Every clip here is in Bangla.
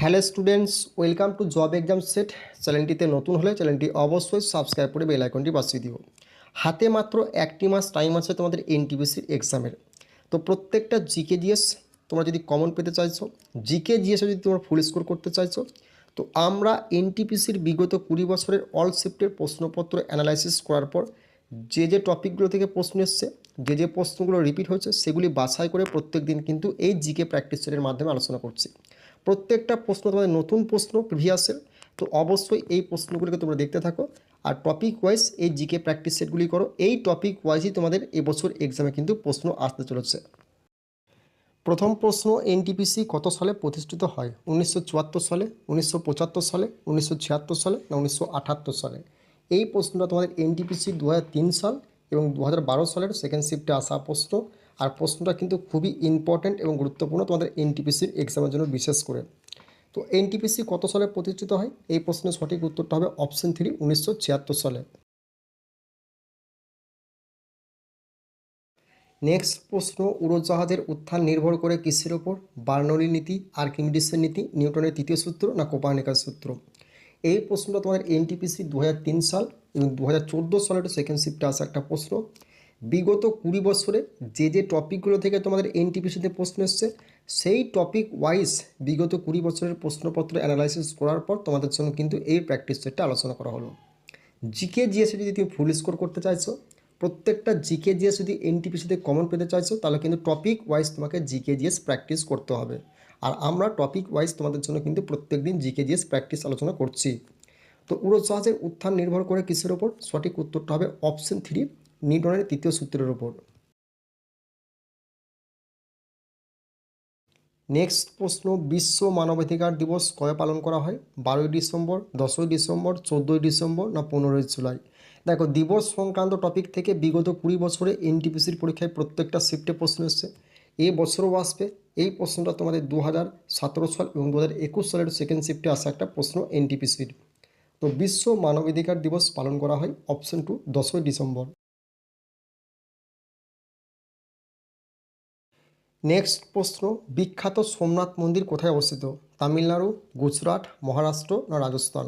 Hello students, welcome to job exam set. চ্যানেলটিতে নতুন হলে চ্যানেলটি অবশ্যই সাবস্ক্রাইব করে বেল আইকনটি বাঁচিয়ে দিও। হাতে মাত্র একটি মাস টাইম আছে তোমাদের এনটিপিসির এক্সামের। তো প্রত্যেকটা জিকে জিএস তোমরা যদি কমন পেতে চাইছো জিকে জিএসে যদি তোমরা ফুল স্কোর করতে চাইছো, তো আমরা এনটিপিসির বিগত কুড়ি বছরের অল শিফটের প্রশ্নপত্র অ্যানালাইসিস করার পর যে যে টপিকগুলো থেকে প্রশ্ন এসছে, যে যে প্রশ্নগুলো রিপিট হয়েছে, সেগুলি বাছাই করে প্রত্যেক দিন কিন্তু এই জিকে প্র্যাকটিস সেটের মাধ্যমে আলোচনা করছি। প্রত্যেকটা প্রশ্ন তোমাদের নতুন প্রশ্ন প্রিভিয়াসের তো অবশ্যই এই প্রশ্নগুলিকে তোমরা দেখতে থাকো। আর টপিক ওয়াইজ এই জিকে প্র্যাকটিস সেটগুলি করো, এই টপিক ওয়াইজই তোমাদের এবছর এক্সামে কিন্তু প্রশ্ন আসতে চলেছে। প্রথম প্রশ্ন এনটিপিসি কত সালে প্রতিষ্ঠিত হয়? উনিশশো চুয়াত্তর সালে, উনিশশো পঁচাত্তর সালে, উনিশশো ছিয়াত্তর সালে না উনিশশো আটাত্তর সালে? এই প্রশ্নটা তোমাদের এনটিপিসি দু হাজার তিন সাল এবং দু হাজার বারো সালের সেকেন্ড শিফটে আসা প্রশ্ন। আর প্রশ্নটা কিন্তু খুবই ইম্পর্ট্যান্ট এবং গুরুত্বপূর্ণ তোমাদের এনটিপিসির এক্সামের জন্য বিশেষ করে। তো এনটিপিসি কত সালে প্রতিষ্ঠিত হয়? এই প্রশ্নের সঠিক উত্তরটা হবে অপশন থ্রি উনিশশো ছিয়াত্তর সালে। নেক্সট প্রশ্ন, উড়োজাহাজের উত্থান নির্ভর করে কিসের ওপর বার্নলি নীতি, আর্কিমিডিসের নীতি, নিউটনের তৃতীয় সূত্র না কোপার্নিকাস সূত্র? এই প্রশ্নটা তোমাদের এনটিপিসি দু হাজার তিন সাল এবং দু হাজার চোদ্দ সালের সেকেন্ড শিফটে আসা একটা প্রশ্ন। বিগত কুড়ি বছরে যে যে টপিকগুলো থেকে তোমাদের এনটিপিসিতে প্রশ্ন এসছে, সেই টপিক ওয়াইজ বিগত কুড়ি বছরের প্রশ্নপত্র অ্যানালাইসিস করার পর তোমাদের জন্য কিন্তু এই প্র্যাকটিস সেটটা আলোচনা করা হলো। জিকে জিএসে যদি তুমি ফুল স্কোর করতে চাইছো, প্রত্যেকটা জিকে জিএস যদি এনটিপিসিতে কমন পেতে চাইছো, তাহলে কিন্তু টপিক ওয়াইজ তোমাকে জিকে জিএস প্র্যাকটিস করতে হবে। আর আমরা টপিক ওয়াইজ তোমাদের জন্য কিন্তু প্রত্যেক দিন জিকে জিএস প্র্যাকটিস আলোচনা করছি। তো উড়োজাহাজের উত্থান নির্ভর করে কিসের ওপর সঠিক উত্তরটা হবে অপশন থ্রি নিউটনের তৃতীয় সূত্রের ওপর নেক্সট প্রশ্ন, বিশ্ব মানবাধিকার দিবস কবে পালন করা হয়? বারোই ডিসেম্বর, দশই ডিসেম্বর, চোদ্দোই ডিসেম্বর না পনেরোই জুলাই? দেখো, দিবস সংক্রান্ত টপিক থেকে বিগত কুড়ি বছরে এনটিপিসির পরীক্ষায় প্রত্যেকটা শিফটে প্রশ্ন এসছে। এ বছরও আসবে। এই প্রশ্নটা তোমাদের দু হাজার সতেরো সাল এবং দু হাজার একুশ সালের সেকেন্ড শিফটে আসা একটা প্রশ্ন এনটিপিসির। তো বিশ্ব মানবাধিকার দিবস পালন করা হয় অপশন টু, দশই ডিসেম্বর। নেক্সট প্রশ্ন, বিখ্যাত সোমনাথ মন্দির কোথায় অবস্থিত? তামিলনাড়ু, গুজরাট, মহারাষ্ট্র না রাজস্থান?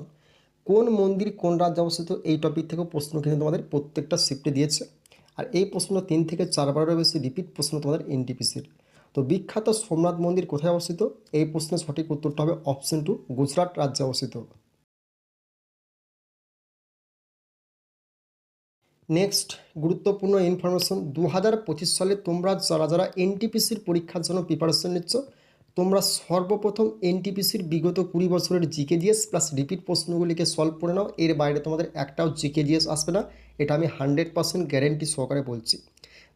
কোন মন্দির কোন রাজ্যে অবস্থিত? এই টপিক থেকে প্রশ্ন কিন্তু তোমাদের প্রত্যেকটা শিফটে দিয়েছে। আর এই প্রশ্ন তিন থেকে চারবারেরও বেশি রিপিট প্রশ্ন তোমাদের এনটিপিসির তো বিখ্যাত সোমনাথ মন্দির কোথায় অবস্থিত? এই প্রশ্নের সঠিক উত্তরটা হবে অপশন টু গুজরাট রাজ্যে অবস্থিত। নেক্সট গুরুত্বপূর্ণ ইনফরমেশন দু হাজার পঁচিশ সালে তোমরা যারা যারা এনটিপিসির পরীক্ষার জন্য প্রিপারেশন নিচ্ছ, তোমরা সর্বপ্রথম এনটিপিসির বিগত কুড়ি বছরের জিকে জিএস প্লাস রিপিট প্রশ্নগুলিকে সলভ করে নাও। এর বাইরে তোমাদের একটাও জিকে জিএস আসবে না। এটা আমি হান্ড্রেড পার্সেন্ট গ্যারেন্টি সহকারে বলছি।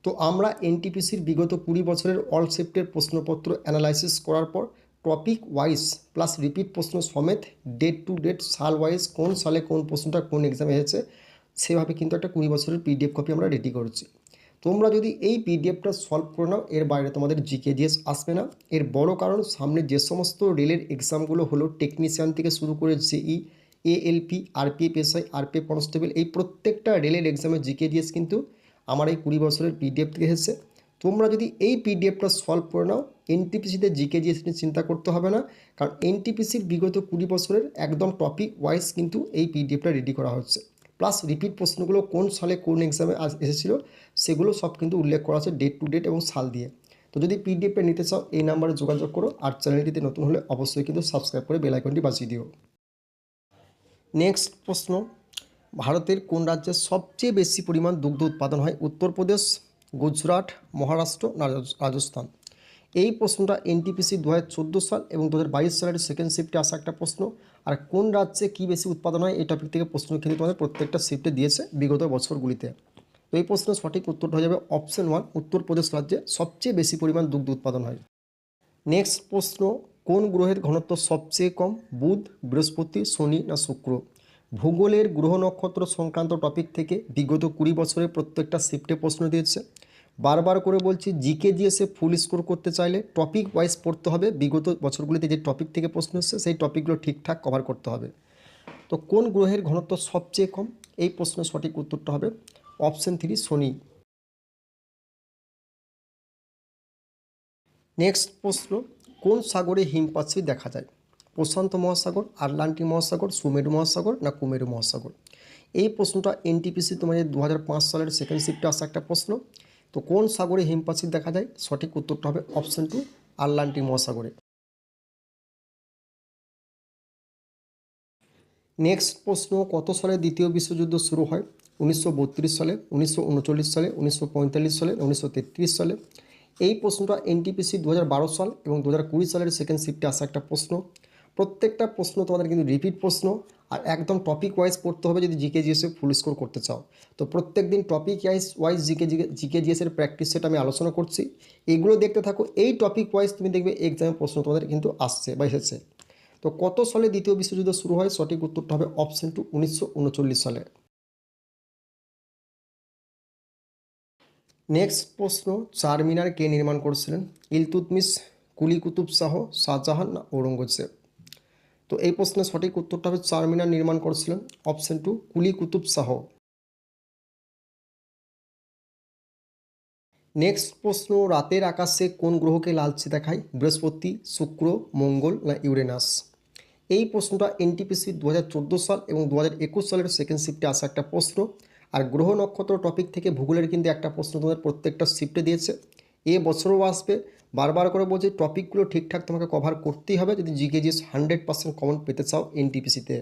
তো আমরা এনটিপিসির বিগত কুড়ি বছরের অল শিফটের প্রশ্নপত্র অ্যানালাইসিস করার পর টপিক ওয়াইজ প্লাস রিপিট প্রশ্ন সমেত ডেট টু ডেট সাল ওয়াইজ কোন সালে কোন প্রশ্নটা কোন এক্সামে এসেছে সেভাবে কিন্তু একটা কুড়ি বছরের পিডিএফ কপি আমরা রেডি করছি। তোমরা যদি এই পিডিএফটা সলভ করে নাও, এর বাইরে তোমাদের জিকে জিএস আসবে না। এর বড় কারণ, সামনে যে সমস্ত রেলের এক্সামগুলো হলো টেকনিশিয়ান থেকে শুরু করে JE ALP RPF SI RPF constable এই প্রত্যেকটা রেলের এক্সামের জিকে জিএস কিন্তু আমার এই কুড়ি বছরের পিডিএফ থেকে এসেছে। তোমরা যদি এই পিডিএফটা সলভ করে নাও এনটিপিসিতে জিকে জিএস নিয়ে চিন্তা করতে হবে না, কারণ এনটিপিসির বিগত কুড়ি বছরের একদম টপিক ওয়াইজ কিন্তু এই পিডিএফটা রেডি করা হচ্ছে। প্লাস রিপিট প্রশ্নগুলো কোন সালে কোন এক্সামে এসেছিল, সেগুলো সব কিন্তু উল্লেখ করা আছে ডেট টু ডেট এবং সাল দিয়ে। তো যদি পিডিএফে নিতে চাও, এই নাম্বারে যোগাযোগ করো আর চ্যানেলটিতে নতুন হলে অবশ্যই কিন্তু সাবস্ক্রাইব করে বেল আইকনটি বাজিয়ে দিও। নেক্সট প্রশ্ন, ভারতের কোন রাজ্যে সবচেয়ে বেশি পরিমাণ দুগ্ধ উৎপাদন হয়? উত্তরপ্রদেশ, গুজরাট, মহারাষ্ট্র রাজস্থান। এই প্রশ্নটা এনটিপিসি দু হাজার চোদ্দ সাল এবং দু হাজার বাইশ সালের সেকেন্ড শিফটে আসা একটা প্রশ্ন। আর কোন রাজ্যে কী বেশি উৎপাদন হয়, এই টপিক থেকে প্রশ্ন কিন্তু তোমাদের প্রত্যেকটা শিফটে দিয়েছে বিগত বছরগুলিতে। তো এই প্রশ্নের সঠিক উত্তরটা হয়ে যাবে অপশন ওয়ান উত্তরপ্রদেশ রাজ্যে সবচেয়ে বেশি পরিমাণ দুগ্ধ উৎপাদন হয়। নেক্সট প্রশ্ন, কোন গ্রহের ঘনত্ব সবচেয়ে কম, বুধ, বৃহস্পতি, শনি না শুক্র? ভূগোলের গ্রহ নক্ষত্র সংক্রান্ত টপিক থেকে বিগত কুড়ি বছরে প্রত্যেকটা শিফটে প্রশ্ন দিয়েছে। বারবার করে বলছি, জিকে জিএসে ফুল স্কোর করতে চাইলে টপিক ওয়াইজ পড়তে হবে। বিগত বছরগুলিতে যে টপিক থেকে প্রশ্ন এসছে, সেই টপিকগুলো ঠিকঠাক কভার করতে হবে। তো কোন গ্রহের ঘনত্ব সবচেয়ে কম? এই প্রশ্নের সঠিক উত্তরটা হবে অপশন থ্রি শনি। নেক্সট প্রশ্ন, কোন সাগরে হিমপাচ্ছি দেখা যায়? প্রশান্ত মহাসাগর, আটলান্টিক মহাসাগর, সুমেরু মহাসাগর না কুমেরু মহাসাগর? এই প্রশ্নটা এনটিপিসি তোমাদের দু সালের সেকেন্ড শিফটে আসা একটা প্রশ্ন। তো কোন সাগরে হিমপাসিক দেখা যায়? সঠিক উত্তরটা হবে অপশন টু আটলান্টিক মহাসাগরে। নেক্সট প্রশ্ন, কত সালে দ্বিতীয় বিশ্বযুদ্ধ শুরু হয়? উনিশশো বত্রিশ সালে, উনিশশো উনচল্লিশ সালে, উনিশশো পঁয়তাল্লিশ সালে, উনিশশো তেত্রিশ সালে। এই প্রশ্নটা এনটিপিসি দু হাজার বারো সাল এবং দু হাজার কুড়ি সালের সেকেন্ড শিফটে আসা একটা প্রশ্ন। প্রত্যেকটা প্রশ্ন তোমাদের কিন্তু রিপিট প্রশ্ন। আর একদম টপিক ওয়াইজ পড়তে হবে যদি জিকে জিএসে ফুল স্কোর করতে চাও। তো প্রত্যেক দিন topic wise wise GK GK জিএসের practice সেটা আমি আলোচনা করছি। এগুলো দেখতে থাকো, এই টপিক ওয়াইজ তুমি দেখবে এক্সামের প্রশ্ন তোমাদের কিন্তু আসছে বা এসেছে। তো কত সালে দ্বিতীয় বিশ্বযুদ্ধ শুরু হয়? সঠিক উত্তরটা হবে অপশন টু উনিশশো উনচল্লিশ সালে। নেক্সট প্রশ্ন, চারমিনার কে নির্মাণ করেছিলেন? ইলতুতমিস কুলি কুতুব শাহ, শাহজাহান না ঔরঙ্গজেব? তো এই প্রশ্নের সঠিক উত্তরটা হবে চারমিনার নির্মাণ করেছিলেন। Option two, Quli Qutb Shah. Next প্রশ্ন, রাতের আকাশে কোন গ্রহকে লালচে দেখায়? বৃহস্পতি, শুক্র, মঙ্গল না ইউরেনাস? এই প্রশ্নটা এনটিপিসি দু হাজার চোদ্দ সাল এবং দু হাজার একুশ সালের সেকেন্ড শিফটে আসা একটা প্রশ্ন। আর গ্রহ নক্ষত্র টপিক থেকে ভূগোলের কিন্তু একটা প্রশ্ন তোমাদের প্রত্যেকটা শিফটে দিয়েছে। এ বছরও আসবে। বারবার করে বলছি টপিকগুলো ঠিকঠাক তোমাকে কভার করতেই হবে। যদি GK GS hundred percent common পেতে চাও এনটিপিসিতে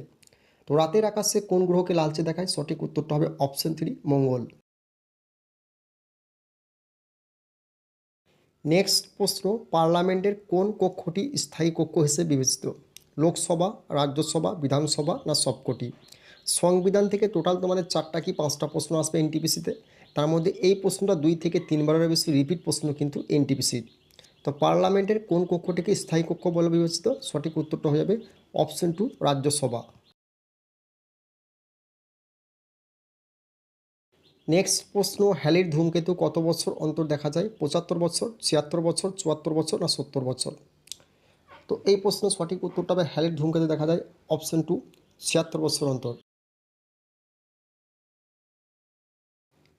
তো। রাতের আকাশে কোন গ্রহকে লালচে দেখায়? সঠিক উত্তরটা হবে অপশন থ্রি মঙ্গল। নেক্সট প্রশ্ন, পার্লামেন্টের কোন কক্ষটি স্থায়ী কক্ষ হিসেবে বিবেচিত? লোকসভা, রাজ্যসভা, বিধানসভা না সবকটি? সংবিধান থেকে টোটাল তোমাদের চারটা কি পাঁচটা প্রশ্ন আসবে এনটিপিসিতে তার মধ্যে এই প্রশ্নটা দুই থেকে তিনবারের বেশি রিপিট প্রশ্ন কিন্তু এনটিপিসির তো পার্লামেন্টের কোন কক্ষটিকে স্থায়ী কক্ষ বলে বিবেচিত? সঠিক উত্তরটা হয়ে যাবে অপশন টু রাজ্যসভা। নেক্সট প্রশ্ন, হ্যালির ধূমকেতু কত বছর অন্তর দেখা যায়? পঁচাত্তর বছর, ছিয়াত্তর বছর, চুয়াত্তর বছর না সত্তর বছর? তো এই প্রশ্নের সঠিক উত্তরটা হবে হ্যালির ধূমকেতু দেখা যায় অপশন টু ছিয়াত্তর বছর অন্তর।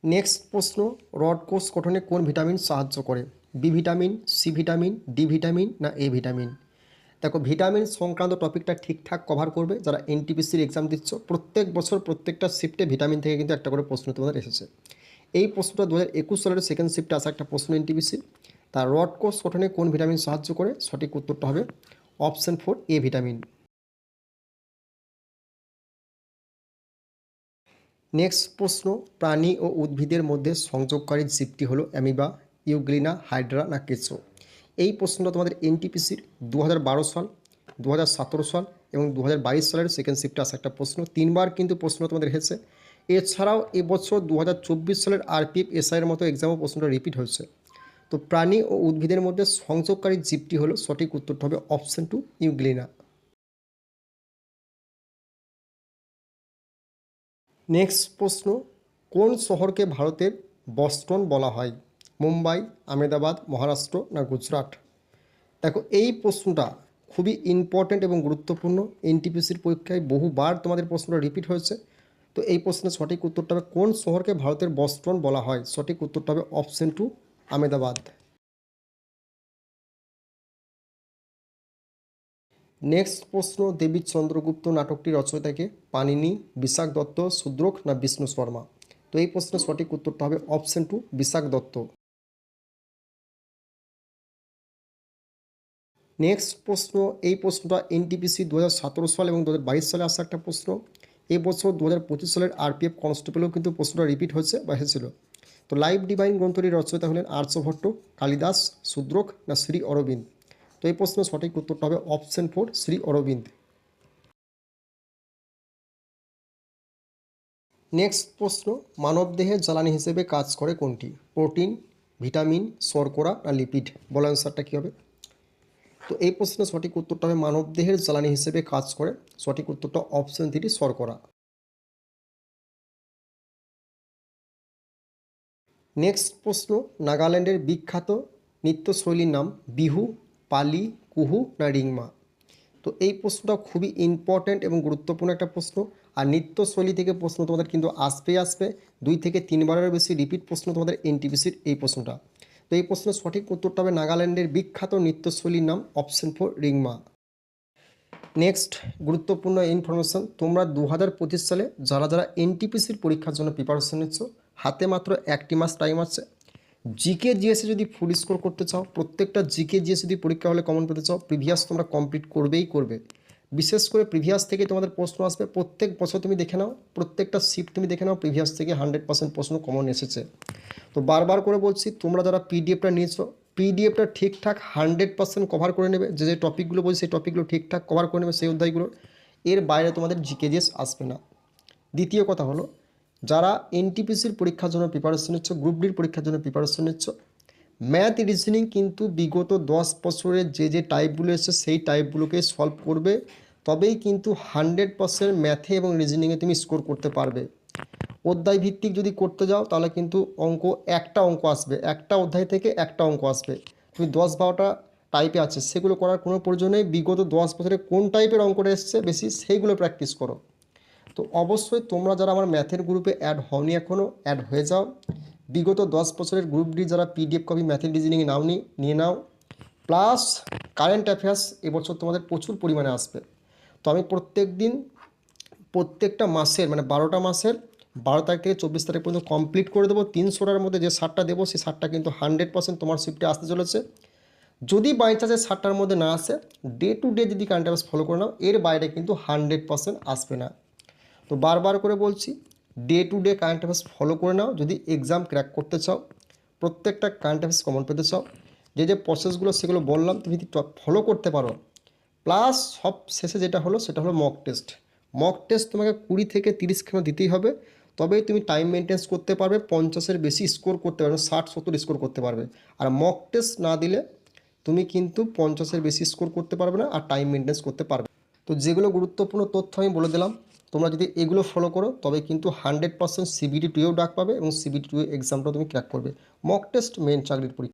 নেক্সট প্রশ্ন, রড কোষ গঠনে কোন ভিটামিন সাহায্য করে? B vitamin C vitamin D vitamin না এ ভিটামিন দেখো ভিটামিন সংক্রান্ত টপিকটা ঠিকঠাক কভার করবে যারা এনটিপিসির এক্সাম দিচ্ছ। প্রত্যেক বছর প্রত্যেকটা শিফটে ভিটামিন থেকে কিন্তু একটা করে প্রশ্ন তোমাদের এসেছে। এই প্রশ্নটা দু হাজার একুশ সালের সেকেন্ড শিফটে আসা একটা প্রশ্ন এনটিপিসি তার রড কোষ গঠনে কোন ভিটামিন সাহায্য করে? সঠিক উত্তরটা হবে option four A vitamin next প্রশ্ন, প্রাণী ও উদ্ভিদের মধ্যে সংযোগকারী জীবটি হলো অ্যামিবা। ইউগ্লিনা হাইড্রা না কেঁচো? এই প্রশ্নটা তোমাদের এনটিপিসির দু হাজার বারো সাল দু হাজার সতেরো সাল এবং দু হাজার বাইশ সালের সেকেন্ড শিফটে আসা একটা প্রশ্ন। তিনবার কিন্তু প্রশ্ন তোমাদের এসেছে। এছাড়াও এবছর দু হাজার চব্বিশ সালের আরপিএফ এসআইয়ের মতো এক্সামও প্রশ্নটা রিপিট হয়েছে। তো প্রাণী ও উদ্ভিদের মধ্যে সংযোগকারী জীবটি হলো সঠিক উত্তরটা হবে অপশন টু ইউগ্লিনা নেক্সট প্রশ্ন, কোন শহরকে ভারতের বস্টন বলা হয়? মুম্বাই, আহমেদাবাদ, মহারাষ্ট্র না গুজরাট? দেখো, এই প্রশ্নটা খুবই ইম্পর্ট্যান্ট এবং গুরুত্বপূর্ণ। এনটিপিসির পরীক্ষায় বহুবার তোমাদের প্রশ্নটা রিপিট হয়েছে। তো এই প্রশ্নের সঠিক উত্তরটা হবে কোন শহরকে ভারতের বস্টন বলা হয়? সঠিক উত্তরটা হবে অপশন টু আহমেদাবাদ। নেক্সট প্রশ্ন দেবী চন্দ্রগুপ্ত নাটকটি রচয়িতাকে পানিনি বিশাখ দত্ত শূদ্রক না বিষ্ণু শর্মা? তো এই প্রশ্নের সঠিক উত্তরটা হবে option two Vishakh Datta. Next প্রশ্ন, এই প্রশ্নটা এনটিপিসি দু হাজার সতেরো সাল এবং দু হাজার বাইশ সালে আসা একটা প্রশ্ন। এই বছর দু হাজার পঁচিশ সালের আরপিএফ কনস্টেবলেও কিন্তু প্রশ্নটা রিপিট হয়েছে বা এসেছিল। তো লাইভ ডিভাইন গ্রন্থটির রচয়িতা হলেন আর্যভট্ট কালিদাস শূদ্রক না শ্রী অরবিন্দ তো এই প্রশ্নের সঠিক উত্তরটা হবে option four Shri Aurobindo next প্রশ্ন, মানবদেহে জ্বালানি হিসেবে কাজ করে কোনটি? প্রোটিন ভিটামিন শর্করা না লিপিড বলো অ্যান্সারটা কী হবে? তো এই প্রশ্নের সঠিক উত্তরটা হবে মানবদেহের জ্বালানি হিসেবে কাজ করে। সঠিক উত্তরটা অপশন থ্রি শর্করা। নেক্সট প্রশ্ন, নাগাল্যান্ডের বিখ্যাত নৃত্যশৈলীর নাম বিহু, পালি, কুহু না রিংমা? তো এই প্রশ্নটা খুবই ইম্পর্ট্যান্ট এবং গুরুত্বপূর্ণ একটা প্রশ্ন। আর নৃত্যশৈলী থেকে প্রশ্ন তোমাদের কিন্তু আসবেই আসবে। দুই থেকে তিনবারের বেশি রিপিট প্রশ্ন তোমাদের এনটিপিসির এই প্রশ্নটা। তো এই প্রশ্নের সঠিক উত্তরটা হবে নাগাল্যান্ডের বিখ্যাত নৃত্যশৈলীর নাম অপশন ফোর রিংমা। নেক্সট, গুরুত্বপূর্ণ ইনফরমেশন তোমরা দু হাজার পঁচিশ সালে যারা যারা এনটিপিসির পরীক্ষার জন্য প্রিপারেশন নিচ্ছ, হাতে মাত্র একটি মাস টাইম আছে। জিকে জিএসে যদি ফুল স্কোর করতে চাও, প্রত্যেকটা জিকে জিএস যদি পরীক্ষা হলে কমন পেতে চাও প্রিভিয়াস তোমরা কমপ্লিট করবেই করবে। বিশেষ করে প্রিভিয়াস থেকে তোমাদের প্রশ্ন আসবে, প্রত্যেক বছর তুমি দেখে নাও, প্রত্যেকটা শিফট তুমি দেখে নাও প্রিভিয়াস থেকে হান্ড্রেড পার্সেন্ট প্রশ্ন কমন এসেছে। তো বারবার করে বলছি, তোমরা যারা পিডিএফটা নিয়েছো পিডিএফটা ঠিকঠাক হান্ড্রেড পার্সেন্ট কভার করে নেবে। যে যে টপিকগুলো বলছি, সেই টপিকগুলো ঠিকঠাক কভার করে নেবে, সেই অধ্যায়গুলো। এর বাইরে তোমাদের জিকে জিএস আসবে না। দ্বিতীয় কথা হলো, যারা এনটিপিসির পরীক্ষার জন্য প্রিপারেশন নিচ্ছ গ্রুপ ডির পরীক্ষার জন্য প্রিপারেশন নিচ্ছ ম্যাথ রিজনিং কিন্তু বিগত দশ বছরের যে যে টাইপগুলো এসেছে, সেই টাইপগুলোকে সলভ করবে। তবেই কিন্তু হান্ড্রেড পার্সেন্ট ম্যাথে এবং রিজনিংয়ে তুমি স্কোর করতে পারবে। অধ্যায় ভিত্তিক যদি করতে যাও, তাহলে কিন্তু অঙ্ক একটা অঙ্ক আসবে, একটা অধ্যায় থেকে একটা অঙ্ক আসবে। তুমি দশ বারোটা টাইপে আছে, সেগুলো করার কোনো প্রয়োজন নেই। বিগত দশ বছরে কোন টাইপের অঙ্কটা এসছে বেশি, সেইগুলো প্র্যাকটিস করো। তো অবশ্যই তোমরা যারা আমার ম্যাথের গ্রুপে অ্যাড হওনি এখনও অ্যাড হয়ে যাও। বিগত দশ বছরের গ্রুপ ডি যারা পিডিএফ কপি ম্যাথের রিজনিং নাওনি, নিয়ে নাও। প্লাস কারেন্ট অ্যাফেয়ার্স এবছর তোমাদের প্রচুর পরিমাণে আসবে। তো আমি প্রত্যেক দিন প্রত্যেকটা মাসের মানে বারোটা মাসের বারো তারিখ থেকে চব্বিশ তারিখ পর্যন্ত কমপ্লিট করে দেবো। তিনশোটার মধ্যে যে সারটা দেবো, সেই সারটা কিন্তু হান্ড্রেড পার্সেন্ট তোমার শিফটে আসতে চলেছে। যদি বাই চান্সের সারটার মধ্যে না আসে ডে টু ডে যদি কারেন্ট ফলো করে নাও, এর বাইরে কিন্তু হান্ড্রেড পার্সেন্ট আসবে না। তো বারবার করে বলছি day to day current follow করে নাও। যদি এক্সাম ক্র্যাক করতে চাও, প্রত্যেকটা কারেন্ট কমন পেতে চাও, যে যে প্রসেসগুলো সেগুলো বললাম, তুমি যদি ফলো করতে পারো। প্লাস সব শেষে যেটা হলো, সেটা হলো মক টেস্ট মক টেস্ট তোমাকে কুড়ি থেকে তিরিশ খানা দিতেই হবে। তবেই তুমি টাইম মেনটেন্স করতে পারবে, পঞ্চাশের বেশি স্কোর করতে পারবে, ষাট, সত্তর স্কোর করতে পারবে। আর মক টেস্ট না দিলে তুমি কিন্তু পঞ্চাশের বেশি স্কোর করতে পারবে না আর টাইম মেনটেন্স করতে পারবে তো যেগুলো গুরুত্বপূর্ণ তথ্য আমি বলে দিলাম, তোমরা যদি এগুলো ফলো করো, তবে কিন্তু হান্ড্রেড পার্সেন্ট সিবিটি টুয়েও ডাক পাবে এবং সিবিটি টু এক্সামটাও তুমি ক্র্যাক করবে। মক টেস্ট মেন চাকরির পরীক্ষা।